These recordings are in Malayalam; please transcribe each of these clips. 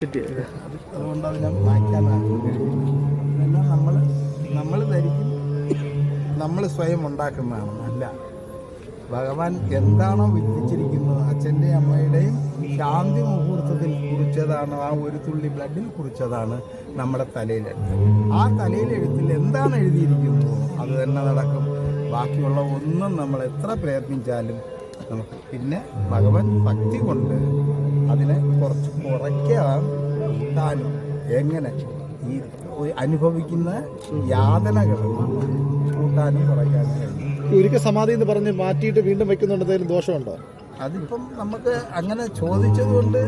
ഞാൻ നമ്മൾ നമ്മൾ നമ്മൾ സ്വയം ഉണ്ടാക്കുന്നതാണ് അല്ല ഭഗവാൻ എന്താണോ വിധിച്ചിരിക്കുന്നത് അച്ഛന്റെയും അമ്മയുടെയും ശാന്തി മുഹൂർത്തത്തിൽ കുറിച്ചതാണ്. ആ ഒരു തുള്ളി ബ്ലഡിൽ കുറിച്ചതാണ് നമ്മുടെ തലയിലെഴുത്ത് ആ തലയിലെഴുത്തിൽ എന്താണ് എഴുതിയിരിക്കുന്നത്? അത് തന്നെ നടക്കും. ബാക്കിയുള്ള ഒന്നും നമ്മൾ എത്ര പ്രയത്നിച്ചാലും നമുക്ക് പിന്നെ ഭഗവത് ഭക്തി കൊണ്ട് അതിനെ കുറച്ച് കുറയ്ക്കാൻ താനും എങ്ങനെ ഈ അനുഭവിക്കുന്ന യാതനകൾ കൂട്ടാനും കുറയ്ക്കാനും കഴിയും. ഒരിക്കൽ സമാധി എന്ന് പറഞ്ഞ് മാറ്റിയിട്ട് വീണ്ടും വെക്കുന്നുണ്ട് ദോഷമുണ്ടോ? അതിപ്പം നമുക്ക് അങ്ങനെ ചോദിച്ചത് കൊണ്ട്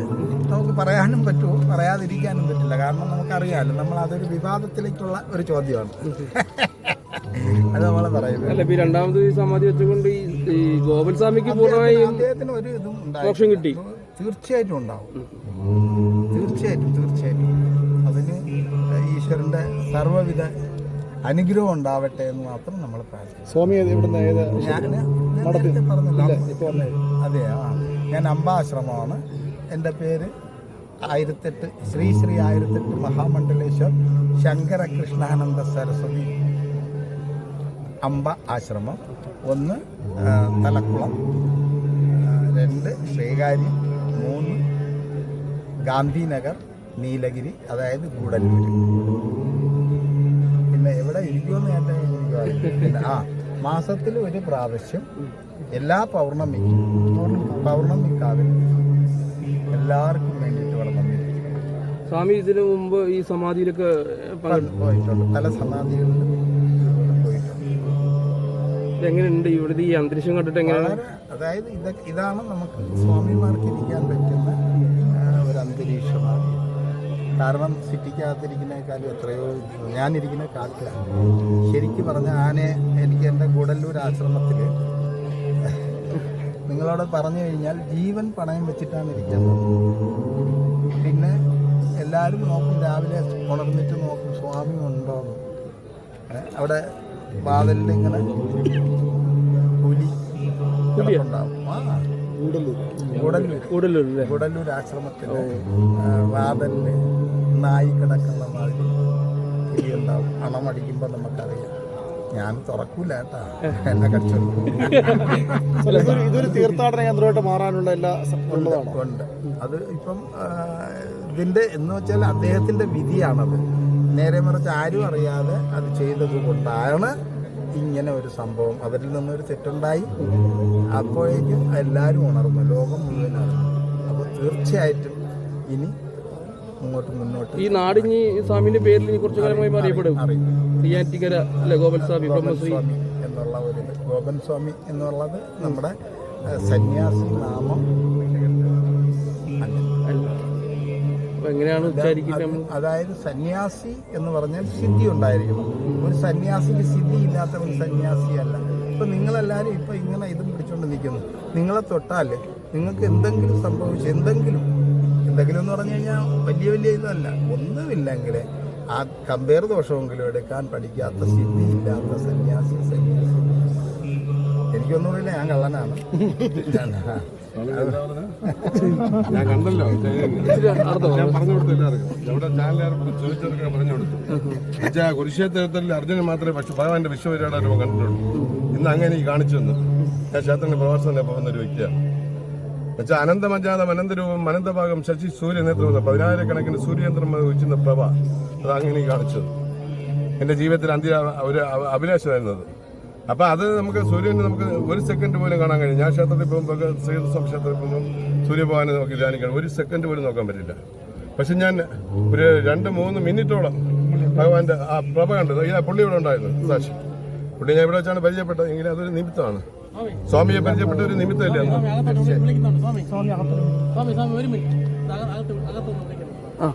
നമുക്ക് പറയാനും പറ്റുമോ? പറയാതിരിക്കാനും പറ്റില്ല. കാരണം നമുക്കറിയാമല്ലോ നമ്മൾ അതൊരു വിവാദത്തിലേക്കുള്ള ഒരു ചോദ്യമാണ്. അത് പറയുന്നത്. അല്ല ഇപ്പൊ ഈ രണ്ടാമത് ഈ സമാധി വെച്ചുകൊണ്ട് ഈ ഈ ഗോപൻ സ്വാമിക്ക് പൂർണമായും അദ്ദേഹത്തിന് ഒരു ഇതും ഉണ്ടായി മോക്ഷം കിട്ടി. തീർച്ചയായിട്ടും ഉണ്ടാവും. തീർച്ചയായിട്ടും തീർച്ചയായിട്ടും. അതിന് ഈശ്വരന്റെ സർവവിധ അനുഗ്രഹം ഉണ്ടാവട്ടെ എന്ന് മാത്രം നമ്മൾ പ്രാർത്ഥിക്കും സ്വാമി ഏത് ഇവിടുന്ന് ഏത് ഞാൻ നേരത്തെ പറഞ്ഞല്ലോ. അതെ ആ. ഞാൻ അമ്പാശ്രമമാണ്. എന്റെ പേര് ആയിരത്തെട്ട് ശ്രീ ശ്രീ ആയിരത്തെട്ട് മഹാമണ്ഡലേശ്വർ ശങ്കര കൃഷ്ണാനന്ദ സരസ്വതി അമ്പ ആശ്രമം ഒന്ന് തലക്കുളം രണ്ട് ശ്രീകാര്യം മൂന്ന് ഗാന്ധിനഗർ നീലഗിരി അതായത് ഗൂഡല്ലൂർ പിന്നെ എവിടെ ഇരിക്കുമെന്ന് ഞാൻ പിന്നെ ആ മാസത്തിൽ ഒരു പ്രാവശ്യം എല്ലാ പൗർണമിക്കും പൗർണമിക്കാവിൽ എല്ലാവർക്കും വേണ്ടിയിട്ട് വളർന്നു വന്നിരിക്കും സ്വാമി ഇതിനു മുമ്പ് ഈ സമാധിയിലൊക്കെ പോയിട്ടുണ്ട്. പല സമാധികളിലും എങ്ങനെയുണ്ട്? ഇവിടുത്തെ ഈ അന്തരീക്ഷം കണ്ടിട്ട് എങ്ങനെയാണ്? അതായത് ഇതൊക്കെ ഇതാണ് നമുക്ക് സ്വാമിമാർക്ക് ഇരിക്കാൻ പറ്റുന്ന ഒരു അന്തരീക്ഷമാണ് കാരണം സിറ്റിക്കകത്തിരിക്കുന്നേക്കാളും എത്രയോ ഞാനിരിക്കുന്ന കാട്ടിലാണ്. ശരിക്കും പറഞ്ഞ ആനെ എനിക്ക് എന്റെ ഗുഡല്ലൂർ ആശ്രമത്തിൽ നിങ്ങളോട് പറഞ്ഞു കഴിഞ്ഞാൽ ജീവൻ പണയം വെച്ചിട്ടാണ് ഇരിക്കുന്നത്. പിന്നെ എല്ലാവരും നോക്കും രാവിലെ ഉണർന്നിട്ട് നോക്കും സ്വാമി ഉണ്ടോ അവിടെ വാതിലിൽ ഇങ്ങനെ പുലി ആ ഗൂഡല്ലൂർ ഗുഡല്ലൂർ ആശ്രമത്തിൽ വാതലിൽ നായി കിടക്കുന്ന മാതിരി കിളിയുണ്ടാവും അണമടിക്കുമ്പോൾ നമുക്കറിയാം. ഞാൻ തുറക്കൂല കേട്ടാ. എന്നെ കടിച്ചു ഇതൊരു തീർത്ഥാടന കേന്ദ്രമായിട്ട് മാറാനുള്ള എല്ലാ ഉണ്ട് അത് ഇപ്പം ഇതിന്റെ എന്ന് വെച്ചാൽ അദ്ദേഹത്തിന്റെ വിധിയാണത്. നേരെ മറിച്ച് ആരും അറിയാതെ അത് ചെയ്തത് കൊണ്ടാണ് ഇങ്ങനെ ഒരു സംഭവം. അവരിൽ നിന്നൊരു തെറ്റുണ്ടായി. അപ്പോഴേക്കും എല്ലാവരും ഉണർന്നു. ലോകം മുഴുവൻ അറിഞ്ഞു. അപ്പോൾ തീർച്ചയായിട്ടും ഇനി മുന്നോട്ട് മുന്നോട്ട് ഈ നാടിഞ്ഞി സ്വാമിന്റെ പേരിൽ ഇനി കുറച്ചു കാലമായി അറിയപ്പെടും. അറിയും നെയ്യാറ്റിക്കര അല്ലെ ഗോപൻ സ്വാമി ബ്രഹ്മശ്രീ? എന്നുള്ള ഒരു ഗോപൻ സ്വാമി എന്നുള്ളത് നമ്മുടെ സന്യാസി നാമം എങ്ങനെയാണ് ഉച്ചാരിക്കുന്നത്? അതായത് സന്യാസി എന്ന് പറഞ്ഞാൽ സിദ്ധി ഉണ്ടായിരിക്കും ഒരു സന്യാസിക്ക് സിദ്ധി ഇല്ലാത്ത ഒരു സന്യാസിയല്ല ഇപ്പൊ നിങ്ങളെല്ലാവരും ഇപ്പൊ ഇങ്ങനെ ഇതും പിടിച്ചുകൊണ്ട് നിൽക്കുന്നു നിങ്ങളെ തൊട്ടാൽ നിങ്ങൾക്ക് എന്തെങ്കിലും സംഭവിച്ചു എന്തെങ്കിലും എന്തെങ്കിലും എന്ന് പറഞ്ഞു കഴിഞ്ഞാൽ വലിയ വലിയ ഇതല്ല. ഒന്നുമില്ലെങ്കിൽ ആ കമ്പയർ ദോഷമെങ്കിലും എടുക്കാൻ പഠിക്കാത്ത സിദ്ധി ഇല്ലാത്ത സന്യാസി സന്യാസി. എനിക്കൊന്നുമില്ല ഞാൻ കള്ളനാണ്. ഞാൻ- കണ്ടല്ലോ. ഞാൻ പറഞ്ഞു കൊടുത്തു എല്ലാവർക്കും. ഇവിടെ ചാനലുകാർ ചോദിച്ചതൊക്കെ പറഞ്ഞു കൊടുത്തു. എന്നുവെച്ചാ കുരുക്ഷേത്രത്തിൽ അർജുനൻ മാത്രമേ പക്ഷെ ഭഗവാന്റെ വിശ്വപരിപാടി രൂപം കണ്ടിട്ടുള്ളൂ. ഇന്ന് അങ്ങനെ ഈ കാണിച്ചു തന്നു. ഞാൻ ക്ഷേത്രത്തിന്റെ പ്രവാസത്തിന്റെ പോകുന്ന ഒരു വ്യക്തിയാണ്. എന്നുവെച്ചാൽ അനന്തമജാതം അനന്തരൂപം അനന്തഭാഗം ശശി സൂര്യ നേതൃത്വം പതിനായിരക്കണക്കിന് സൂര്യയന്ത്രം വെച്ചുന്ന പ്രഭ. അത് അങ്ങനെ ഈ കാണിച്ചത് എന്റെ ജീവിതത്തിൽ അന്ത്യ ഒരു അഭിലാഷമായിരുന്നത് അപ്പൊ അത് നമുക്ക് സൂര്യനെ നമുക്ക് ഒരു സെക്കൻഡ് പോലും കാണാൻ കഴിയും ഞാൻ ക്ഷേത്രത്തിൽ പോകുമ്പോൾ ശ്രീകൃഷ്ണ ക്ഷേത്രത്തിൽ പോകുമ്പോൾ സൂര്യഭഗവാനെ നോക്കി ധ്യാനിക്കണം. ഒരു സെക്കൻഡ് പോലും നോക്കാൻ പറ്റില്ല. പക്ഷെ ഞാൻ ഒരു രണ്ട് മൂന്ന് മിനിറ്റോളം ഭഗവാന്റെ ആ പ്രഭ കണ്ടത്. ഇതാ പുള്ളി ഇവിടെ ഉണ്ടായിരുന്നു സാക്ഷി. പുള്ളി ഞാൻ ഇവിടെ വെച്ചാണ് പരിചയപ്പെട്ടത്. എങ്കിലും അതൊരു നിമിത്തമാണ്. സ്വാമിയെ പരിചയപ്പെട്ട ഒരു നിമിത്തമല്ലേ അന്ന് ആ